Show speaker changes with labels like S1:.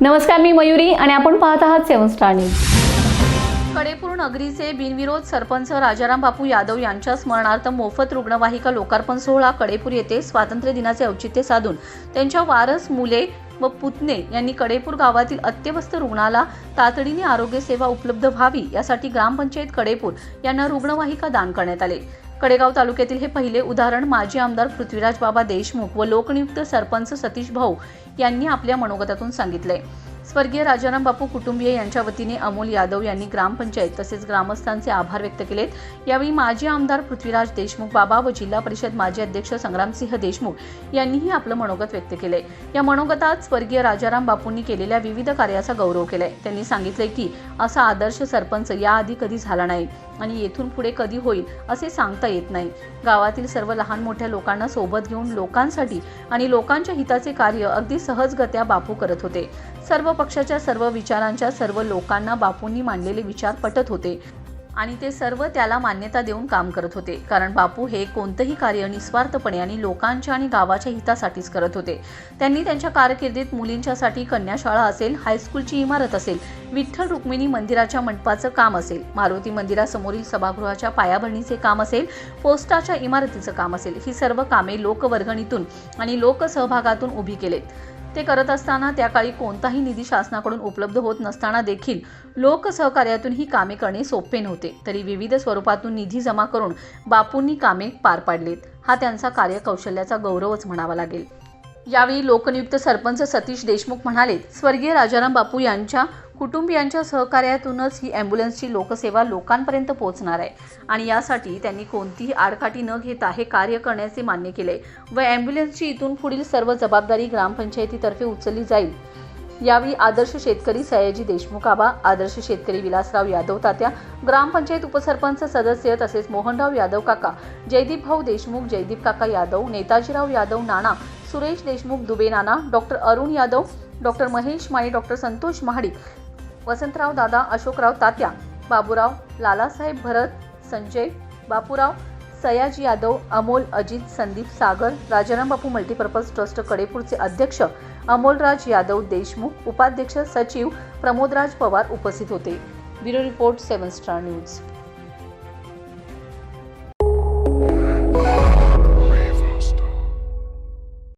S1: नमस्कार मी मयुरी आणि आपण पाहत आहात सेवन स्टार न्यूज.
S2: कडेपूर नगरीचे बिनविरोध सरपंच राजाराम बापू यादव यांच्या स्मरणार्थ मोफत रुग्णवाहिका लोकार्पण सोहळा कडेपूर येथे स्वातंत्र्य दिनाचे औचित्य साधून त्यांच्या वारस मुले व पुतणे यांनी कडेपूर गावातील अत्यवस्थ रुग्णाला तातडीने आरोग्य सेवा उपलब्ध व्हावी यासाठी ग्रामपंचायत कडेपूर यांना रुग्णवाहिका दान करण्यात आले. कडेगाव तालुक्यातील हे पहिले उदाहरण माजी आमदार पृथ्वीराज बाबा देशमुख व लोकनियुक्त सरपंच सतीश भाऊ यांनी आपल्या मनोगतातून सांगितले स्वर्गीय राजाराम बापू कुटुंबीय यांच्या वतीने अमोल यादव यांनी ग्रामपंचायत तसेच ग्रामस्थांचे आभार व्यक्त केलेत. यावेळी माजी आमदार पृथ्वीराज देशमुख बाबा व जिल्हा परिषद माजी अध्यक्ष संग्रामसिंह देशमुख यांनीही आपलं मनोगत व्यक्त केले. या मनोगतात स्वर्गीय राजाराम बापूंनी केलेल्या विविध कार्याचा गौरव केलाय. त्यांनी सांगितले की असा आदर्श सरपंच याआधी कधी झाला नाही आणि येथून पुढे कधी होईल असे सांगता येत नाही. गावातील सर्व लहान मोठ्या लोकांना सोबत घेऊन लोकांसाठी आणि लोकांच्या हिताचे कार्य अगदी सहजगत्या बापू करत होते. सर्व पक्षाच्या सर्व विचारांच्या सर्व लोकांना बापूंनी मांडलेले विचार पटत होते. आणि ते सर्व त्याला मान्यता देऊन काम करत होते. कारण बापू हे कोणतंही कार्य निस्वार्थपणे आणि लोकांच्या आणि गावाच्या हितासाठीच करत होते. त्यांनी त्यांच्या कारकिर्दीत मुलींच्यासाठी कन्याशाळा असेल हायस्कूलची इमारत असेल विठ्ठल रुक्मिणी मंदिराच्या मंडपाचं काम असेल मारुती मंदिरासमोरील सभागृहाच्या पायाभरणीचे काम असेल पोस्टाच्या इमारतीचं काम असेल ही सर्व कामे लोकवर्गणीतून आणि लोकसहभागातून उभी केलेत. ते करत असताना त्या काळी कोणताही निधी शासनाकडून उपलब्ध होत नसताना देखील लोकसहकार्यातून ही कामे करणे सोपे नव्हते. तरी विविध स्वरूपातून निधी जमा करून बापूंनी कामे पार पाडलीत. हा त्यांचा कार्यकौशल्याचा गौरवच म्हणावा लागेल. यावेळी लोकनियुक्त सरपंच सतीश देशमुख म्हणाले स्वर्गीय राजाराम बापू यांच्या कुटुंबियांच्या सहकार्यातूनच ही ॲम्ब्युलन्सची लोकसेवा लोकांपर्यंत पोहोचणार आहे. आणि यासाठी त्यांनी कोणतीही आडकाठी न घेता हे कार्य करण्याचे मान्य केले. व ॲम्ब्युलन्सची इथून पुढील सर्व जबाबदारी ग्रामपंचायतीतर्फे उचलली जाईल. यावेळी आदर्श शेतकरी सयाजी देशमुख आबा आदर्श शेतकरी विलासराव यादव तात्या ग्रामपंचायत उपसरपंच सदस्य तसेच मोहनराव यादव काका Jaydeep Bhau Deshmukh Jaydeep Kaka Yadav Netajirao Yadav Nana Suresh Deshmukh Dubey Nana doctor Arun Yadav doctor Mahesh Mane doctor Santosh Mahadik Vasantrao Dada Ashokrao Tatya Baburao Lalasaheb Bharat Sanjay Bapurao Sayaji Yadav Amol Ajit Sandeep Sagar Rajaram Bapu multipurpose trust कडेपूरचे अध्यक्ष अमोलराज यादव देशमुख उपाध्यक्ष सचिव प्रमोदराज पवार उपस्थित होते. Bureau report seven star news.